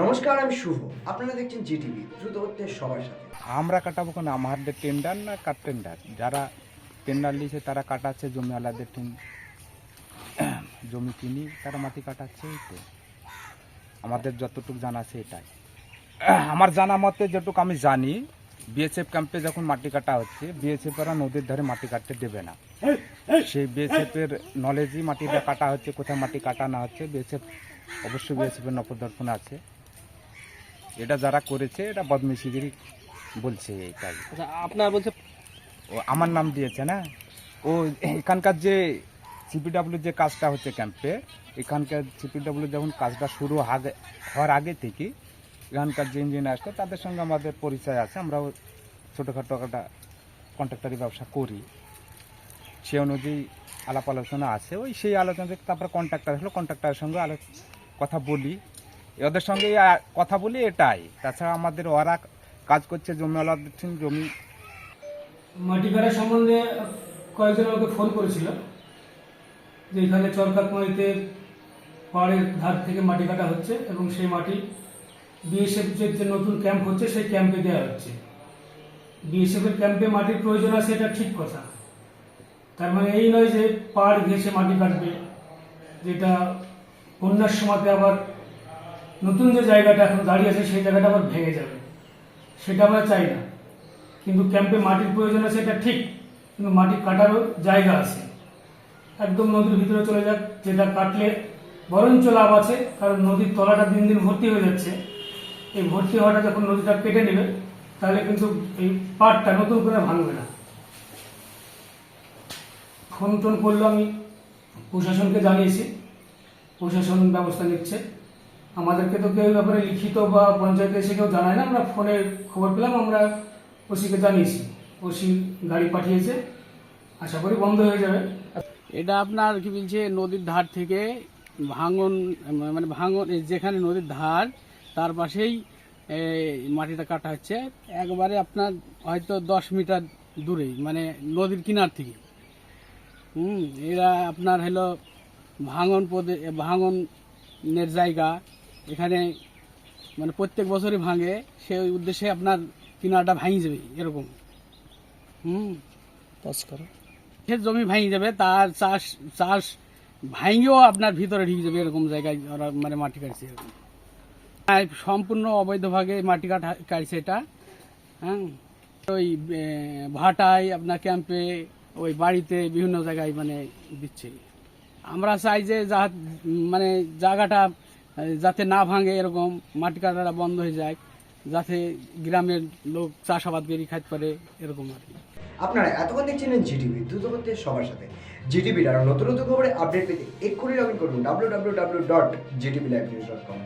নমস্কার, আমি শুভ। আপনারা দেখছেন জিটিভি, দ্রুত হচ্ছে সবার সাথে। আমরা কাটাবো কেন? আমাদের টেন্ডার না কাট টেন্ডার যারা টেন্ডার লিখে তারা কাটাচ্ছে জমি আলাদের জমি কিনি, তারা মাটি কাটাচ্ছে তো। আমাদের যতটুকু জানা আছে এটাই। আমার জানা মতে যেটুকু আমি জানি বিএসএফ ক্যাম্পে যখন মাটি কাটা হচ্ছে বিএসএফ এরা নদীর ধারে মাটি কাটতে দেবে না। সেই বিএসএফ এর নলেজই মাটিটা কাটা হচ্ছে, কোথায় মাটি কাটা না হচ্ছে বিএসএফ অবশ্যই বিএসএফ এর নপদর্পণ আছে। এটা যারা করেছে এটা বদমিশিগিরি বলছে এইটাই আচ্ছা আপনার বলছে ও আমার নাম দিয়েছে না? ও এখানকার যে সিপিডাব্লিউ যে কাজটা হচ্ছে ক্যাম্পে এখানকার সিপিডাব্লিউ যখন কাজটা শুরু আগে হওয়ার আগে থেকে এখানকার যে ইঞ্জিনিয়ার আসতো তাদের সঙ্গে আমাদের পরিচয় আছে আমরাও ছোটোখাটো একটা কন্ট্রাক্টারি ব্যবসা করি। সে অনুযায়ী আলাপ আলোচনা আছে ওই সেই আলোচনা তারপরে কন্ট্রাক্টার হলো কন্ট্রাক্টারের সঙ্গে আলো কথা বলি। ওদের সঙ্গে কথা বলি এটাই। তাছাড়া আমাদের ওরা কাজ করছে জমি আলাদের জমি মাটি কাটা সম্বন্ধে কয়েকজন আমাকে ফোন করেছিল যে এখানে চরকাকমারিতে পাহাড়ের ধার থেকে মাটি কাটা হচ্ছে এবং সেই মাটি বিএসএফ যে নতুন ক্যাম্প হচ্ছে সেই ক্যাম্পে দেওয়া হচ্ছে। বিএসএফ এর ক্যাম্পে মাটির প্রয়োজন আছে এটা ঠিক কথা। তার মানে এই নয় যে পাহাড় ঘেঁষে মাটি কাটবে, যেটা বন্যার সময়তে আবার নতুন যে জায়গাটা এখন দাঁড়িয়ে আছে, সেই জায়গাটা আবার ভেঙে যাবে। সেটা আমরা চাই না। কিন্তু ক্যাম্পে মাটির প্রয়োজন আছে, এটা ঠিক। কিন্তু মাটি কাটারও জায়গা আছে। একদম নদীর ভিতরে চলে যাক, যেটা কাটলে বরঞ্চ লাভ আছে, কারণ নদীর তলাটা দিন দিন ভর্তি হয়ে যাচ্ছে। এই ভর্তি হওয়াটা যখন নদীটা কেটে নেবে, তাহলে কিন্তু এই পাটটা নতুন করে ভাঙবে না। ফোন টোন করল আমি, প্রশাসনকে জানিয়েছি। প্রশাসন ব্যবস্থা নিচ্ছে। আমাদেরকে তো কেউ ব্যাপারে লিখিত বা পঞ্চায়েতে এসে কেউ জানায় না। আমরা ফোনে খবর পেলাম, আমরা ওসিকে জানিয়েছি। ওসি গাড়ি পাঠিয়েছে। আশা করি বন্ধ হয়ে যাবে। এটা আপনার কি বলছে, নদীর ধার থেকে ভাঙন মানে ভাঙন যেখানে নদীর ধার, তার পাশেই মাটিটা কাটা হচ্ছে। একবারে আপনার হয়তো দশ মিটার দূরেই মানে নদীর কিনার থেকে। হুম, এরা আপনার হলো ভাঙন পদে ভাঙনের জায়গা। এখানে মানে প্রত্যেক বছরই ভাঙে সেই উদ্দেশ্যে আপনার কিনারটা ভাঙি যাবে এরকম। হুম? সে জমি ভাঙি যাবে তার চাষ চাষ ভাঙিও আপনার ভিতরে ঢুকে যাবে এরকম জায়গায় ওরা মানে মাটি কাটছে এরকম। সম্পূর্ণ অবৈধভাবে মাটি কাটা কাটছে এটা। হ্যাঁ? ওই ভাটায় আপনার ক্যাম্পে ওই বাড়িতে বিভিন্ন জায়গায় মানে দিচ্ছে। আমরা চাই যে যা মানে জায়গাটা যাতে না ভাঙে এরকম মাটি কাটাটা বন্ধ হয়ে যায়, যাতে গ্রামের লোক চাষাবাদ করে খাইতে পারে, এরকম আর আপনারা এতক্ষণ দেখছিলেন জিটিভি দ্রুত করতে সবার সাথে। জিটিভির আরও নতুন নতুন খবরে আপডেট পেতে এক্ষুনি লগ ইন করুন W W W dot GTV live news dot com